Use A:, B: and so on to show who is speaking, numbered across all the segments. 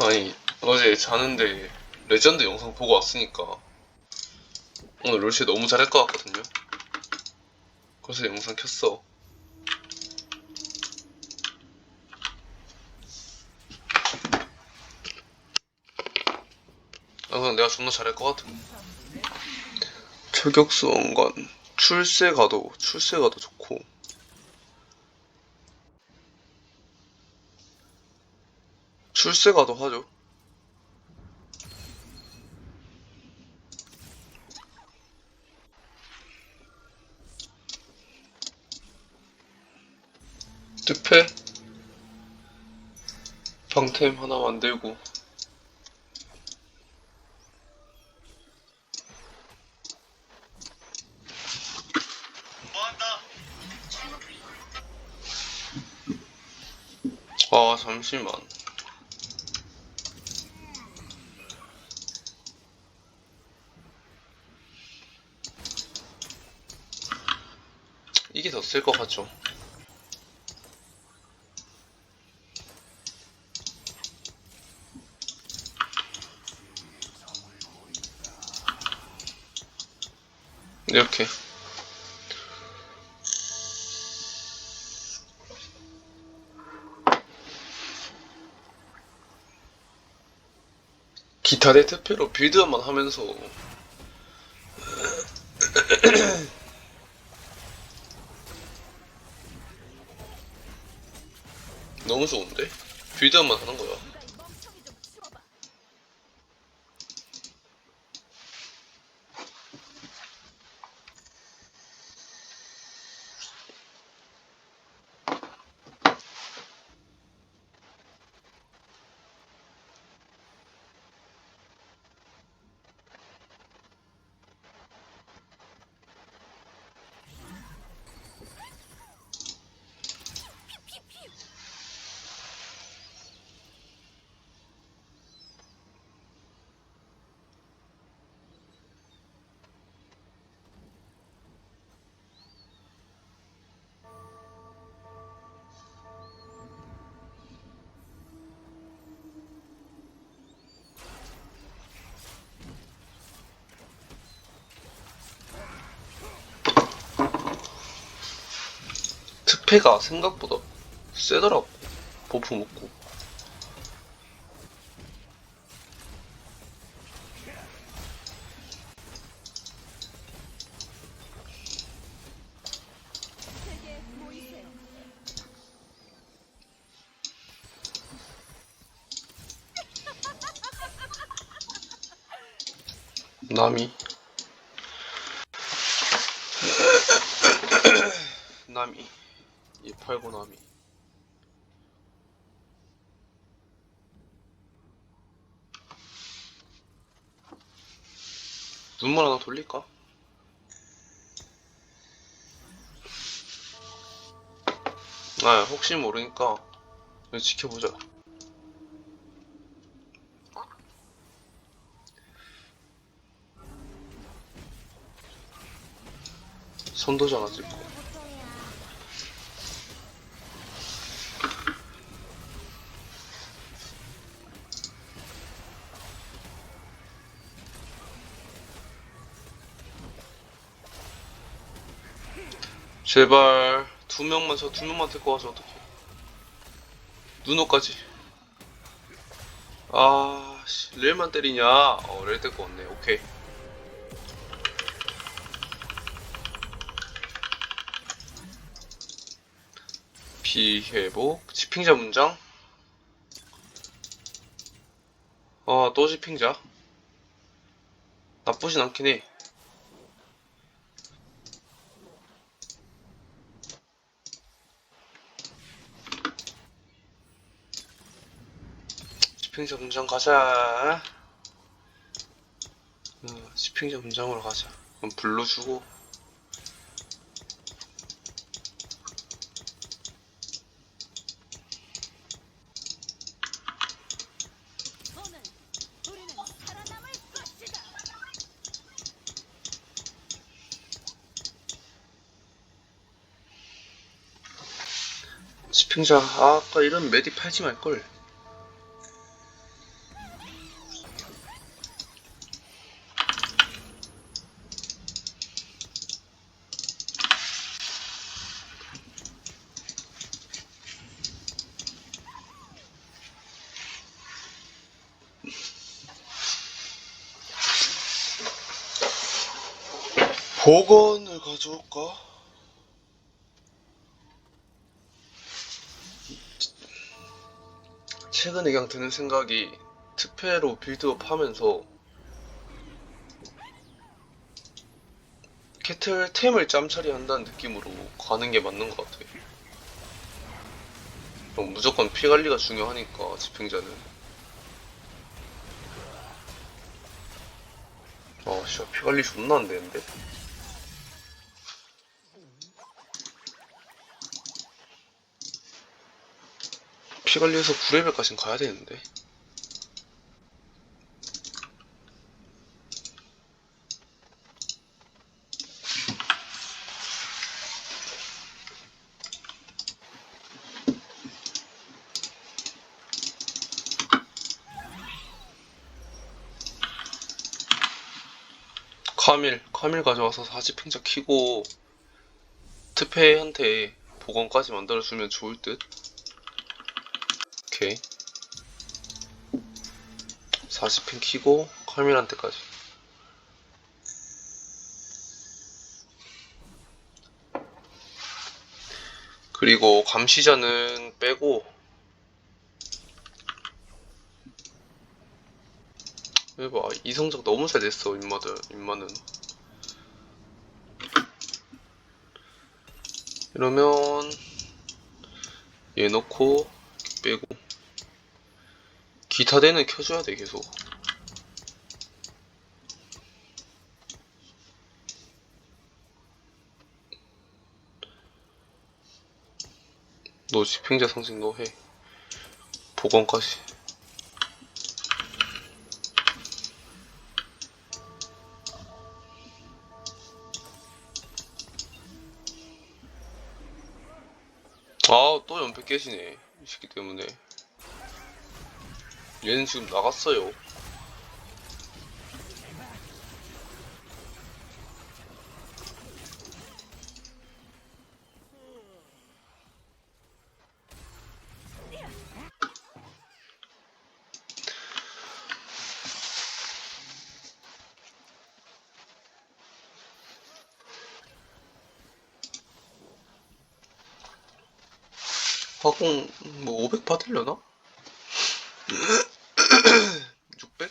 A: 아니 어제 자는데 레전드 영상 보고 왔으니까 오늘 롤시 너무 잘할 것 같거든요. 그래서 영상 켰어. 아 그냥 내가 존나 잘할 것 같아. 철격수 원관 출세 가도 출세 가도 좋고 출세가도 하죠. 특패. 방템 하나 만들고. 아 잠시만 쓸것 같죠. 이렇게. 기타 대 특패로 빌드업만 하면서 좋은데? 빌드업만 하는 거야. 특패가 생각보다 세더라고. 버프 먹고.
B: 모이세요.
A: 나미. 나미. 289 나미. 눈물 하나 돌릴까? 아, 혹시 모르니까 지켜보자. 선도장 안 찍고. 제발 두 명만 저 두 명만 데리고 가서 어떡해. 누노까지. 아씨 렐만 때리냐? 어렐 데리고 왔네. 오케이. 비회복 지핑자 문장? 아또 지핑자? 나쁘진 않긴 해 지핑자 문장 가자. 어, 지핑자 문장으로 가자. 그럼 불러주고. 집행자 아, 아까 이런 메디 팔지 말걸 복원을 가져올까? 최근에 그냥 드는 생각이 특패로 빌드업 하면서 캐틀 템을 짬처리 한다는 느낌으로 가는 게 맞는 것 같아. 그럼 무조건 피 관리가 중요하니까 집행자는. 아, 진짜 피 관리 존나 안 되는데? 피 관리해서 9레벨까진 가야 되는데. 카밀, 카밀 가져와서 사지팽자 키고 트페한테 보건까지 만들어주면 좋을 듯. 오케이. 40핀 키고 카밀한테까지. 그리고 감시자는 빼고 해봐 이 성적 너무 잘 됐어 인마들 인마는 이러면 얘 넣고 기타 대는 켜줘야 돼 계속. 너 집행자 상징 너 해. 보건까지. 아 또 연패 깨지네. 이 새끼 때문에 얘는 지금 나갔어요 화공 뭐 500 받으려나? 600?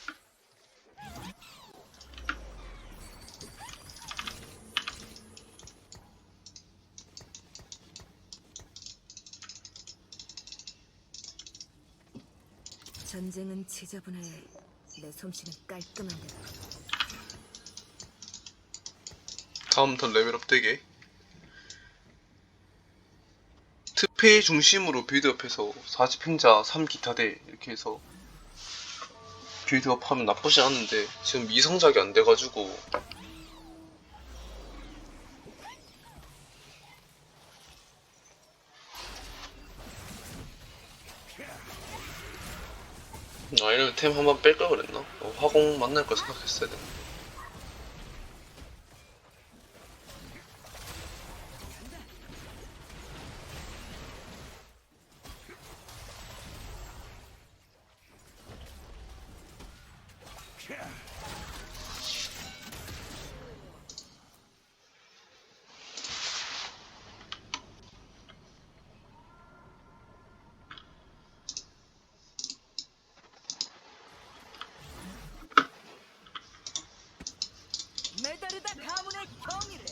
B: 전쟁은 지저분해. 내 솜씨는 깔끔한데.
A: 다음 턴 레벨업 되게 특패 중심으로 빌드업해서 40행자 3기타대 이렇게 해서 빌드업 하면 나쁘지 않은데 지금 미성작이 안 돼가지고 아 이러면 템 한번 뺄 걸 그랬나? 어, 화공 만날 걸 생각했어야 되는데
B: 메다르다 가문의 경위를.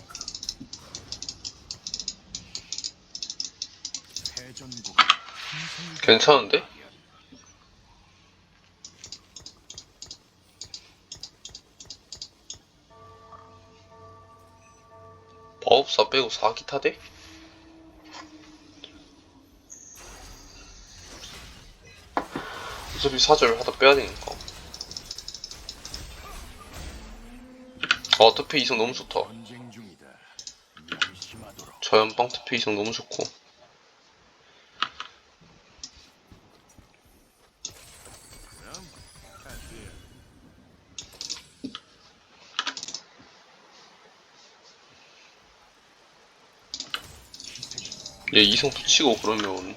A: 괜찮은데? 마법사 빼고 4기타 대? 어차피 사절 하다 빼야 되니까. 아, 투페 이성 너무 좋다. 자연빵 투페 이성 너무 좋고. 얘 이성도 치고 그러면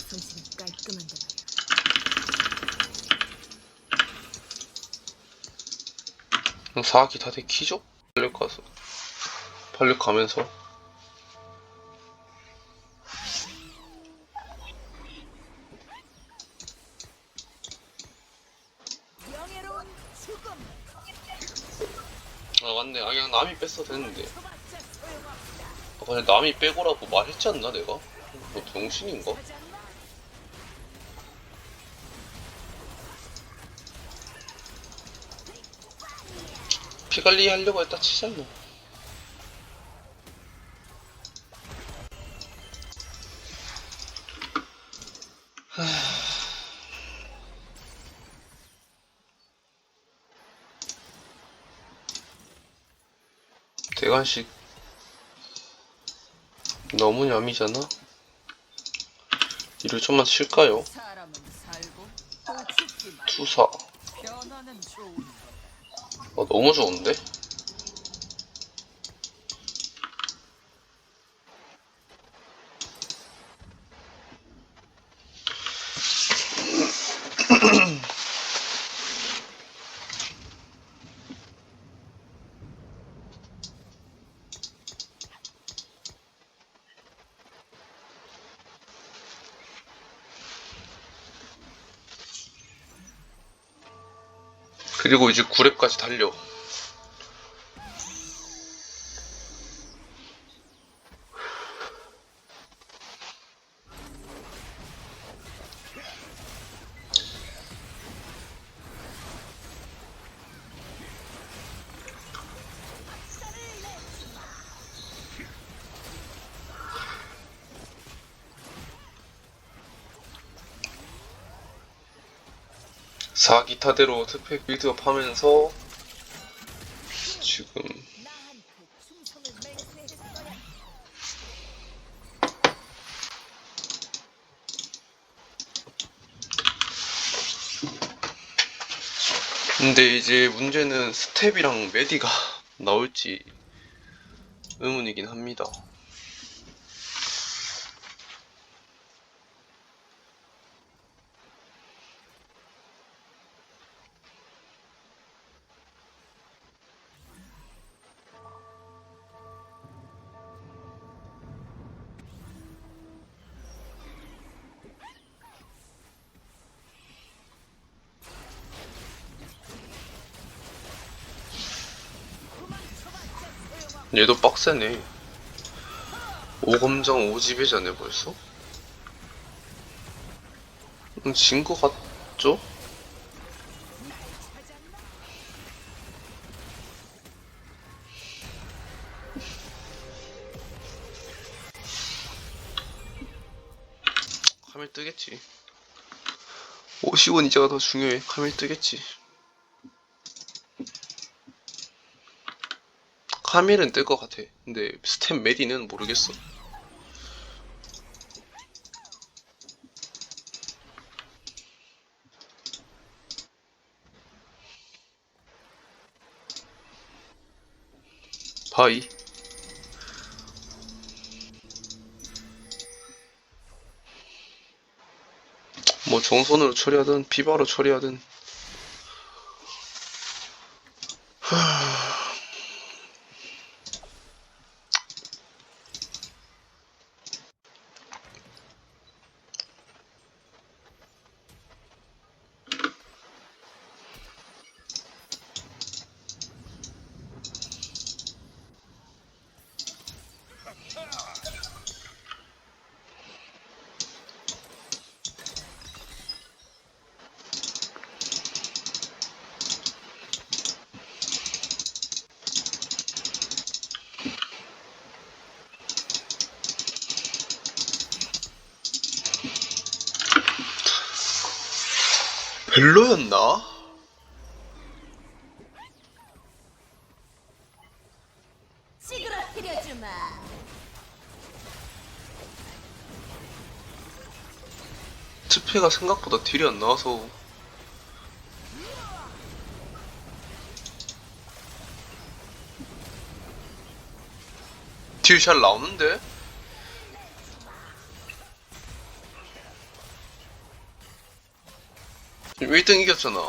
B: 솜씨는 깔끔한데 말이야.
A: 그냥 사기 다 대키죠? 팔력 가서 팔력 가면서 남이 빼고라고 말했지 않나 내가? 뭐 병신인가? 피 관리 하려고 했다 치자 뭐 하... 대관식 너무 얌이잖아? 이를 좀만 칠까요? 투사. 어, 너무 좋은데? 그리고 이제 9렙까지 달려. 사기타대로 특패 빌드업 하면서 지금. 근데 이제 문제는 스텝이랑 메디가 나올지 의문이긴 합니다. 얘도 빡세네. 오검정 오지배자네 벌써? 음, 진거 같죠? 카밀 뜨겠지. 50원 이자가 더 중요해. 카밀 뜨겠지. 카밀은 뜰 것 같아. 근데 스템 메디는 모르겠어. 바이. 뭐 정손으로 처리하든 비바로 처리하든 별로였나? 특패가 생각보다 딜이 안 나와서 딜샬 나오는데? 지금 1등 이겼잖아.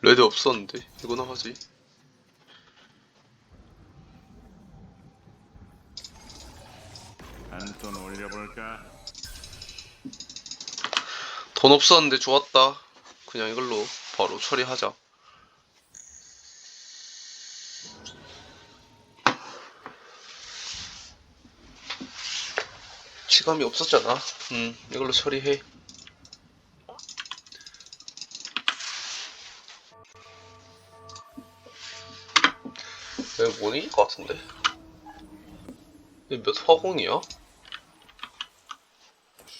A: 레드 없었는데 이거나 하지.
C: 한 톤 올려볼까?
A: 돈 없었는데 좋았다. 그냥 이걸로 바로 처리하자. 치감이 없었잖아. 음, 이걸로 처리해. 내가 못 이길 것 같은데? 이몇 화공이야?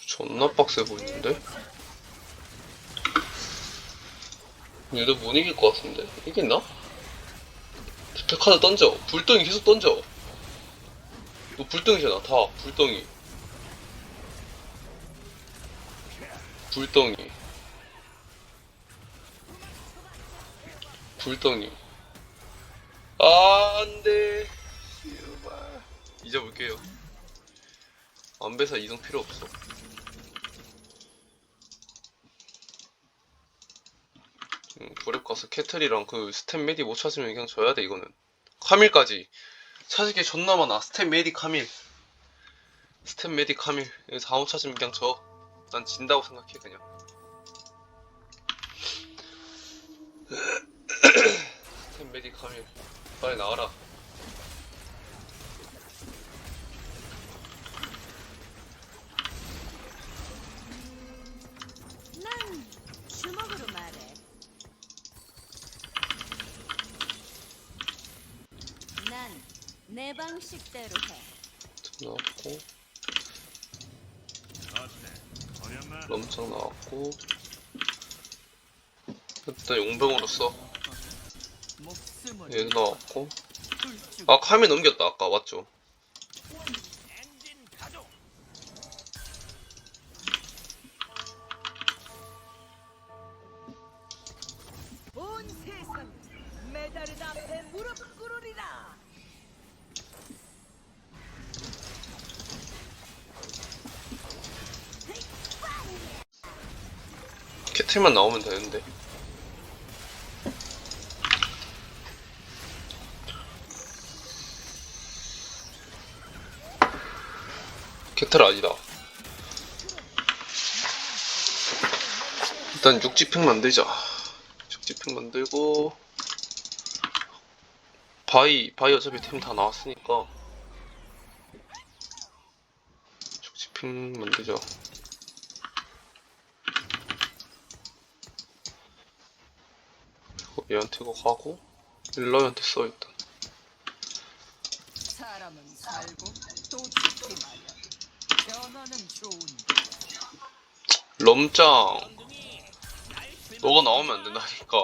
A: 존나 빡세 보이는데? 얘도 못 이길 것 같은데? 이겼나? 스펙카드 던져. 불덩이 계속 던져. 너 불덩이잖아, 다. 불덩이. 불덩이. 불덩이. 아, 안 돼. 제발. 잊어볼게요. 안배사 이동 필요 없어. 음, 브랩 가서 캐틀이랑 그 스템 메디 못 찾으면 그냥 져야 돼 이거는. 카밀까지. 찾을 게 존나 많아. 스템 메디 카밀. 스템 메디 카밀. 이거 4호 찾으면 그냥 져난 진다고 생각해 그냥. 스템 메디 카밀. 빨리 나와라
B: 난 주먹으로 말해. 난 내 방식대로 해.
A: 나왔고? 럼장 나왔고. 일단 용병으로 써.
B: 목숨을
A: 얘 나왔고. 아 카밀 넘겼다 아까. 맞죠 캐틀만 나오면 되는데. 캐틀 아니다. 일단 육지팩 만들자. 육지팩 만들고 바이 바이 어차피 템 다 나왔으니까. 육지팩 만들자 이거 얘한테 이거 가고 일러한테 써 일단
B: 사람은 살고 또 죽기 마련. 변화는 좋은데.
A: 럼짱 너가 나오면 안 된다니까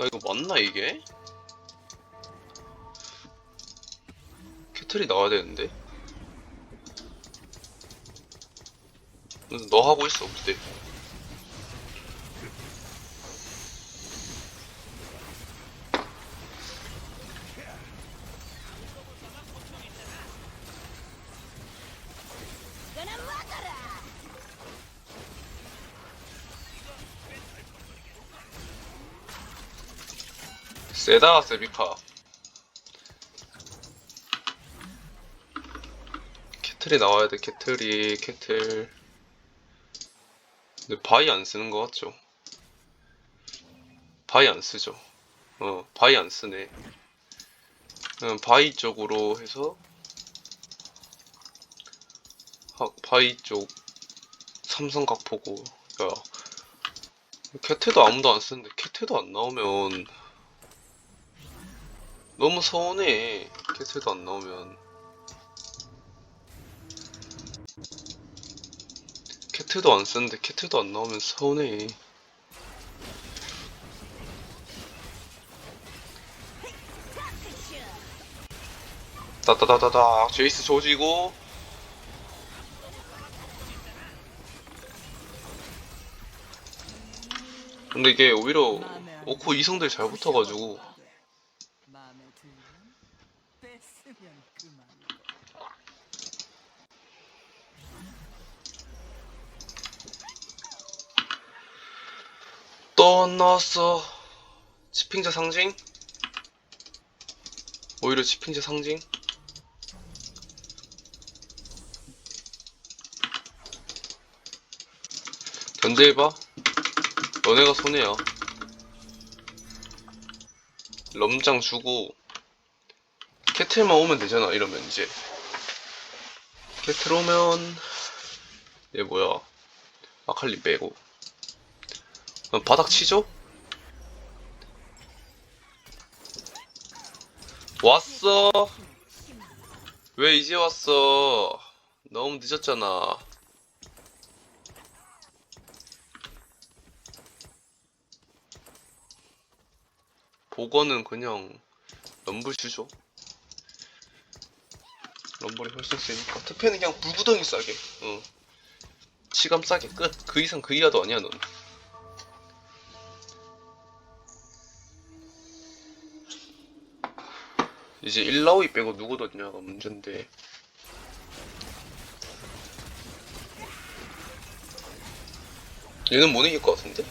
A: 야 이거 맞나 이게? 캐틀이 나와야 되는데 음, 너 하고 있어 그때 세다 세비카 캐틀이 나와야 돼 캐틀이 캐틀. 근데 바이 안 쓰는 거 같죠? 바이 안 쓰죠. 어 바이 안 쓰네. 그냥 바이 쪽으로 해서 하, 바이 쪽 삼성각 보고. 야 캐틀도 아무도 안 쓰는데 캐틀도 안 나오면 너무 서운해. 캐틀도 안 나오면. 캐틀도 안 쓰는데 캐틀도 안 나오면 서운해. 따따따따따 제이스 조지고 근데 이게 오히려 오코 이성들 잘 붙어가지고
B: 마음에 들면 뺐으면 그만.
A: 떠났어 치핑자 상징? 오히려 치핑자 상징? 견제해봐 너네가 손해야. 럼장 주고 캐틀만 오면 되잖아 이러면 이제. 캐틀 오면 얘 뭐야? 아칼리 빼고 그럼 바닥 치죠? 왔어. 왜 이제 왔어? 너무 늦었잖아. 복원은 그냥 럼블 주죠. 럼블이 훨씬 세니까. 특패는 그냥 불구덩이 싸게. 응. 치감 싸게. 끝. 그 이상 그 이하도 아니야 넌 이제 일라오이 빼고 누구 뒀냐가 문제인데 얘는 못 이길 것 같은데?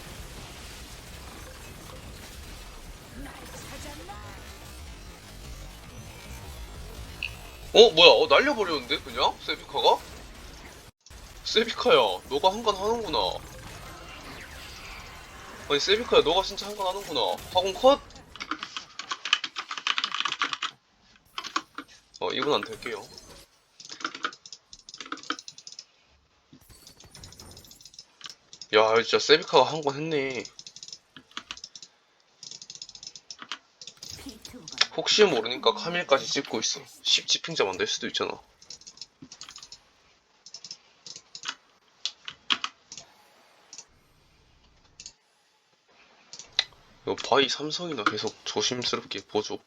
A: 어 뭐야 어 날려버렸는데 그냥? 세비카가? 세비카야 너가 한건 하는구나 아니 세비카야 너가 진짜 한건 하는구나 화공 컷? 이건 안 될게요. 야 진짜 세비카가 한 건 했네. 혹시 모르니까 카밀까지 찍고 있어. 10 지핑자 만들 수도 있잖아. 이거 바이 삼성이나 계속 조심스럽게 보죠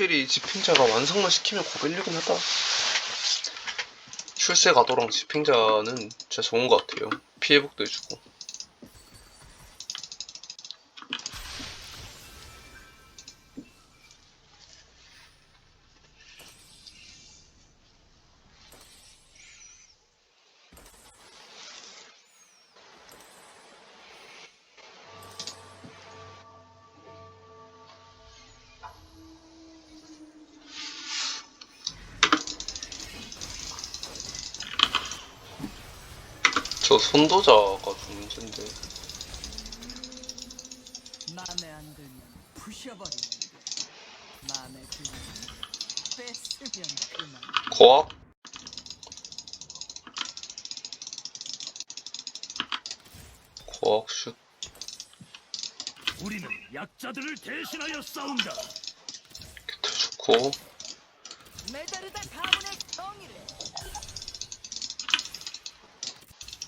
A: 확실히 지핑자가 완성만 시키면 고벨리긴 하다. 출세 가도랑 지핑자는 진짜 좋은 것 같아요. 피해복도 해주고. 저 손도자가 좀 문제인데.
B: 마음에 안 들면 부셔버리는데. 마음에 들면 뺐으면 그만.
A: 거학? 거학슛.
C: 우리는 약자들을 대신하여 싸운다.
A: 좋고.
B: 메다르다 가문의 정의를.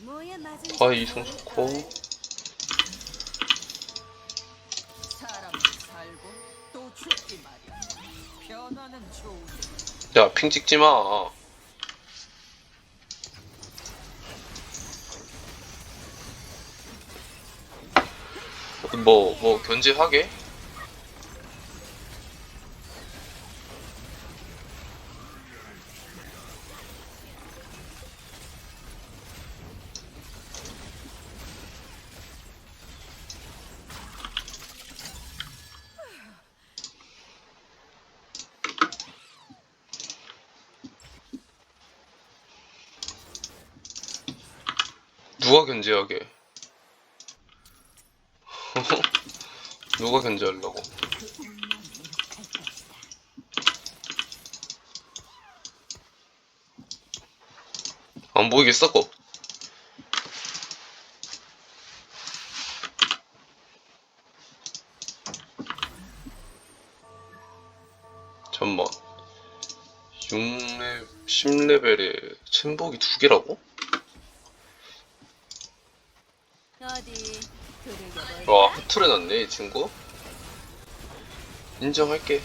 D: 맞은
A: 바이 이성 좋고. 야, 핑 찍지 마. 뭐, 뭐, 견제하게? 견제하게 누가 견제하려고? 안 보이겠어. 거 잠만. 6레 10레벨에 챔복이 두 개라고? 와, 흐트레 났네, 이 친구. 인정할게.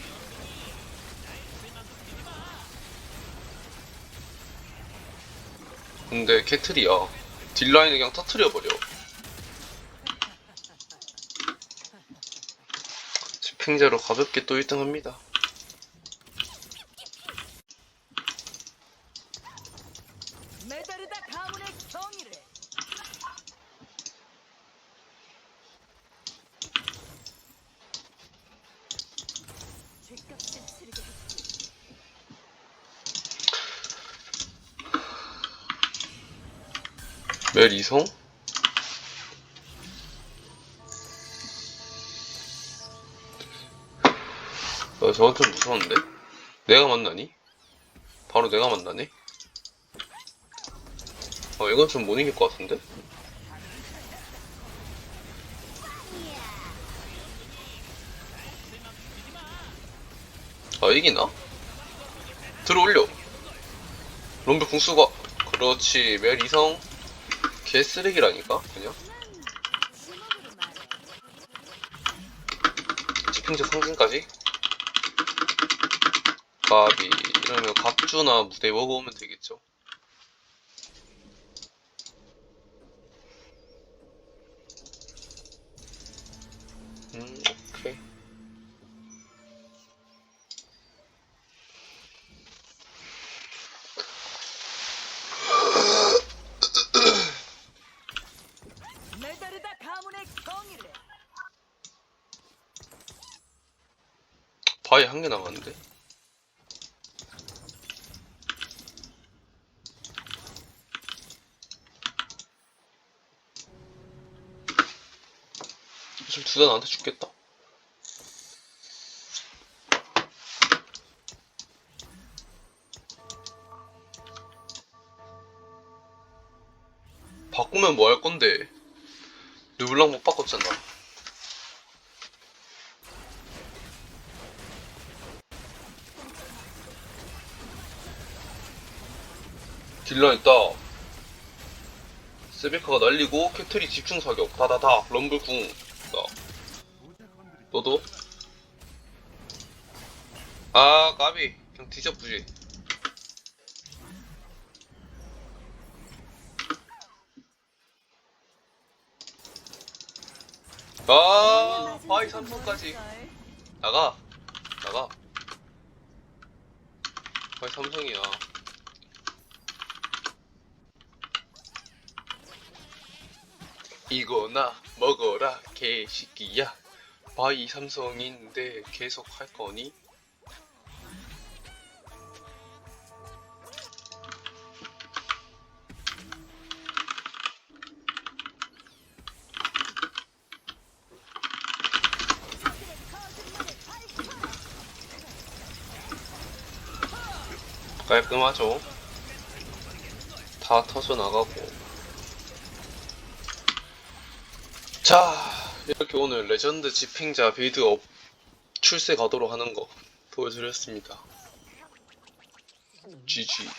A: 근데 캐틀이야. 딜라인을 그냥 터트려버려. 집행자로 가볍게 또 1등 합니다.
B: 메다르다 가문의 경이를
D: 죗값을 치르게 했지.
A: 멜 이성? 야, 저한테 무서운데? 내가 만나니? 바로 내가 만나네? 아, 이건 좀 못 이길 것 같은데? 아, 이기나? 들어올려! 럼블 궁수가, 그렇지, 멜 이성. 개 쓰레기라니까? 그냥?
D: 주먹으로 말해.
A: 집행자 상징까지? 가비. 이러면 각주나 무대 먹어오면 되겠죠 음 오케이
B: 메다르다 가문의 경이를
A: 개 남았는데? 사실 두다 나한테 죽겠다. 바꾸면 뭐 할 건데? 르블랑 못 바꿨잖아 딜러 있다. 세베카가 날리고 캐틀이 집중 사격. 다다다. 럼블 궁. 나. 너도? 아 까비. 그냥 뒤져부지. 아 바이 삼성까지 나가 나가 바이 삼성이야. 이거나 먹어라 개시끼야 바이 삼성인데 계속 할 거니? 깔끔하죠? 다 터져 나가고 자 이렇게 오늘 레전드 집행자 빌드 업 출세 가도록 하는 거 보여드렸습니다. GG